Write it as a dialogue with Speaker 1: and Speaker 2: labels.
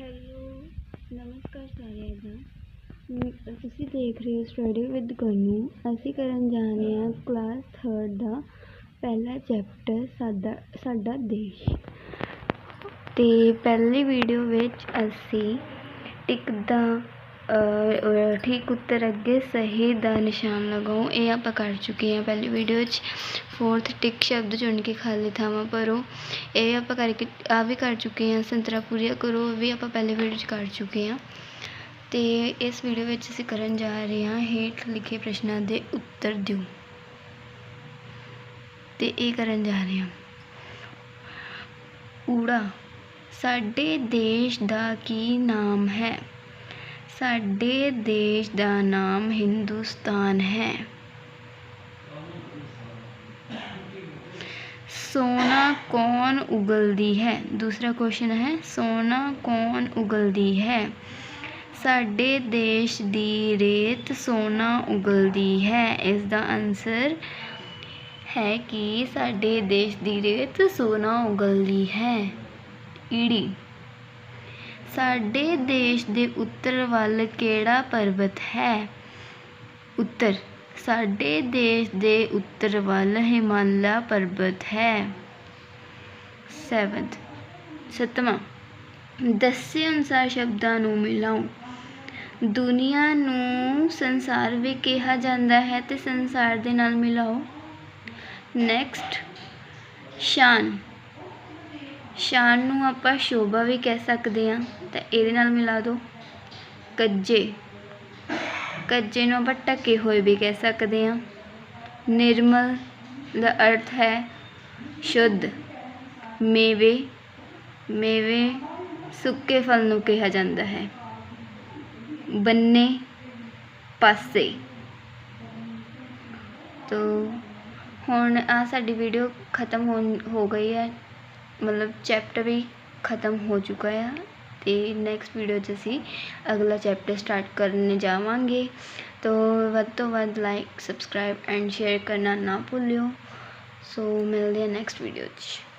Speaker 1: Hello, ਨਮਸਕਾਰ ਸਾਰਿਆਂ ਦਾ। ਤੁਸੀਂ ਦੇਖ ਰਹੇ ਹੋ ਸਟੱਡੀ ਵਿਦ ਗਨੂ। ਅਸੀਂ ਕਰਨ ਜਾ ਰਹੇ ਹਾਂ ਕਲਾਸ ਥਰਡ ਦਾ ਪਹਿਲਾ ਚੈਪਟਰ ਸਾਡਾ ਸਾਡਾ ਦੇਸ਼। ਤੇ ਪਹਿਲੀ ਵੀਡੀਓ ਵਿੱਚ ਅਸੀਂ ਟਿਕ ਦਾ ਠੀਕ ਉੱਤਰ ਅੱਗੇ, ਸਹੀ ਦਾ ਨਿਸ਼ਾਨ ਲਗਾਓ। ਇਹ ਆਪਾਂ ਕਰ ਚੁੱਕੇ ਹਾਂ ਪਹਿਲੀ ਵੀਡੀਓ 'ਚ। ਫੋਰਥ ਟਿਕ ਸ਼ਬਦ ਚੁਣ ਕੇ ਖਾਲੀ ਥਾਵਾਂ ਭਰੋ। ਇਹ ਆਪਾਂ ਕਰਕੇ ਆ ਵੀ ਕਰ ਚੁੱਕੇ ਹਾਂ, ਸੰਤਰਾ ਪੂਰੀਆ ਕਰੋ, ਉਹ ਵੀ ਆਪਾਂ ਪਹਿਲੇ ਵੀਡੀਓ 'ਚ ਕਰ ਚੁੱਕੇ ਹਾਂ। ਤੇ ਇਸ ਵੀਡੀਓ ਵਿੱਚ ਅਸੀਂ ਕਰਨ ਜਾ ਰਹੇ ਹਾਂ, ਹੇਠ ਲਿਖੇ ਪ੍ਰਸ਼ਨਾਂ ਦੇ ਉੱਤਰ ਦਿਓ। ਤੇ ਇਹ ਕਰਨ ਜਾ ਰਹੇ ਹਾਂ। ਊੜਾ, ਸਾਡੇ ਦੇਸ਼ ਦਾ ਕੀ ਨਾਮ ਹੈ? ਸਾਡੇ ਦੇਸ਼ ਦਾ ਨਾਮ ਹਿੰਦੁਸਤਾਨ ਹੈ। ਸੋਨਾ ਕੌਣ ਉਗਲਦੀ ਹੈ? ਦੂਸਰਾ ਕੁਐਸਚਨ ਹੈ, ਸੋਨਾ ਕੌਣ ਉਗਲਦੀ ਹੈ? ਸਾਡੇ ਦੇਸ਼ ਦੀ ਰੇਤ ਸੋਨਾ ਉਗਲਦੀ ਹੈ। ਇਸ ਦਾ ਆਨਸਰ ਹੈ ਕਿ ਸਾਡੇ ਦੇਸ਼ ਦੀ ਰੇਤ ਸੋਨਾ ਉਗਲਦੀ ਹੈ। ਈੜੀ। ਸਾਡੇ ਦੇਸ਼ ਦੇ ਉੱਤਰ ਵੱਲ ਕਿਹੜਾ ਪਰਬਤ ਹੈ? ਉੱਤਰ, ਸਾਡੇ ਦੇਸ਼ ਦੇ ਉੱਤਰ ਵੱਲ ਹਿਮਾਲਾ ਪਰਬਤ ਹੈ। 7th ਸੱਤਵਾਂ, ਦੱਸੇ ਅਨੁਸਾਰ ਸ਼ਬਦਾਂ ਨੂੰ ਮਿਲਾਓ। ਦੁਨੀਆ ਨੂੰ ਸੰਸਾਰ ਵੀ ਕਿਹਾ ਜਾਂਦਾ ਹੈ ਤੇ ਸੰਸਾਰ ਦੇ ਨਾਲ ਮਿਲਾਓ। ਨੈਕਸਟ ਸ਼ਾਨ ਸ਼ਾਨ ਨੂੰ ਆਪਾਂ ਸ਼ੋਭਾ ਵੀ ਕਹਿ ਸਕਦੇ ਹਾਂ, ਤਾਂ ਇਹਦੇ ਨਾਲ ਮਿਲਾ ਦਿਓ। ਕੱਜੇ। ਕੱਜੇ ਨੂੰ ਆਪਾਂ ਢਕੇ ਹੋਏ ਵੀ ਕਹਿ ਸਕਦੇ ਹਾਂ। ਨਿਰਮਲ ਦਾ ਅਰਥ ਹੈ ਸ਼ੁੱਧ। ਮੇਵੇ। ਮੇਵੇ ਸੁੱਕੇ ਫਲ ਨੂੰ ਕਿਹਾ ਜਾਂਦਾ ਹੈ। ਬੰਨੇ ਪਾਸੇ। ਤੋ ਹੁਣ ਆ ਸਾਡੀ ਵੀਡੀਓ ਖਤਮ ਹੋ ਹੋ ਗਈ ਹੈ। ਮਤਲਬ ਚੈਪਟਰ ਵੀ ਖਤਮ ਹੋ ਚੁੱਕਾ ਆ ਅਤੇ ਨੈਕਸਟ ਵੀਡੀਓ 'ਚ ਅਸੀਂ ਅਗਲਾ ਚੈਪਟਰ ਸਟਾਰਟ ਕਰਨ ਜਾਵਾਂਗੇ। ਤੋ ਵੱਧ ਤੋਂ ਵੱਧ ਲਾਈਕ ਸਬਸਕ੍ਰਾਈਬ ਐਂਡ ਸ਼ੇਅਰ ਕਰਨਾ ਨਾ ਭੁੱਲਿਓ। ਸੋ ਮਿਲਦੇ ਹਾਂ ਨੈਕਸਟ ਵੀਡੀਓ 'ਚ।